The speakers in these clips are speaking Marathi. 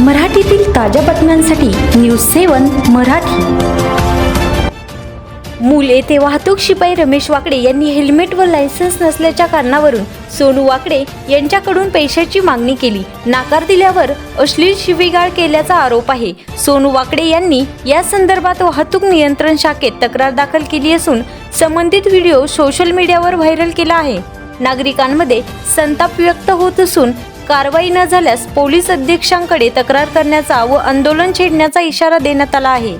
मराठीतील ताज्या बातम्यांसाठी न्यूज सेवन मराठी. मूल येथे वाहतूक शिपाई रमेश वाकडे यांनी हेल्मेट व लायसन्स नसल्याच्या कारणावरून सोनू वाकडे यांच्याकडून पैशाची मागणी केली. नाकार दिल्यावर अश्लील शिवीगाळ केल्याचा आरोप आहे. सोनू वाकडे यांनी या संदर्भात वाहतूक नियंत्रण शाखेत तक्रार दाखल केली असून संबंधित व्हिडिओ सोशल मीडियावर व्हायरल केला आहे. नागरिकांमध्ये संताप व्यक्त होत असून कारवाई न झाल्यास पोलीस अधीक्षकांकडे तक्रार करण्याचा व आंदोलन छेडण्याचा इशारा देण्यात आला आहे.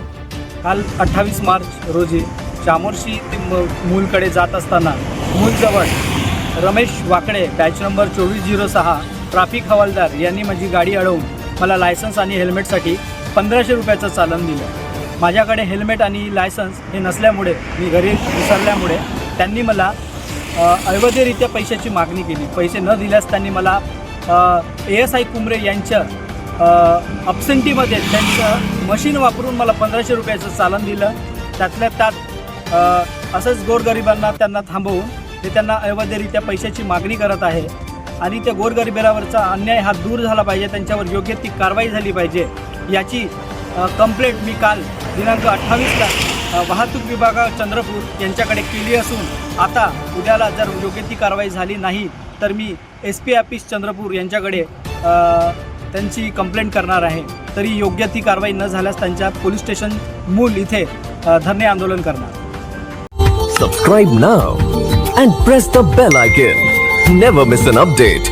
काल अठ्ठावीस मार्च रोजी चामोर्शी ते मूलकडे जात असताना मूलजवळ रमेश वाकडे बॅच नंबर चोवीस झिरो सहा ट्राफिक हवालदार यांनी माझी गाडी अडवून मला लायसन्स आणि हेल्मेटसाठी पंधराशे रुपयाचं चालन दिलं. माझ्याकडे हेल्मेट आणि लायसन्स हे नसल्यामुळे मी घरी विसरल्यामुळे त्यांनी मला अवैधरित्या पैशाची मागणी केली. पैसे न दिल्यास त्यांनी मला एस आय कुंबरे यांच्या अपसेंटीमध्ये त्यांचं मशीन वापरून मला पंधराशे रुपयाचं चालन दिलं. त्यातल्या त्यात असंच गोरगरिबांना त्यांना थांबवून ते त्यांना अवैधरित्या पैशाची मागणी करत आहे. आणि त्या गोरगरिबावरचा अन्याय हा दूर झाला पाहिजे त्यांच्यावर योग्य ती कारवाई झाली पाहिजे याची कंप्लेंट मी काल दिनांक अठ्ठावीसला वाहतूक विभागा चंद्रपूर यांच्याकडे केली असून आता उद्याला जर योग्य ती कारवाई झाली नाही तर मी एस पी ऑफिस चंद्रपूर यांच्याकडे त्यांची कंप्लेंट करणार आहे. तरी योग्य ती कारवाई न झाल्यास त्यांच्या पोलीस स्टेशन मूल इथे धरणे आंदोलन करणार. Subscribe now and press the bell icon never miss an update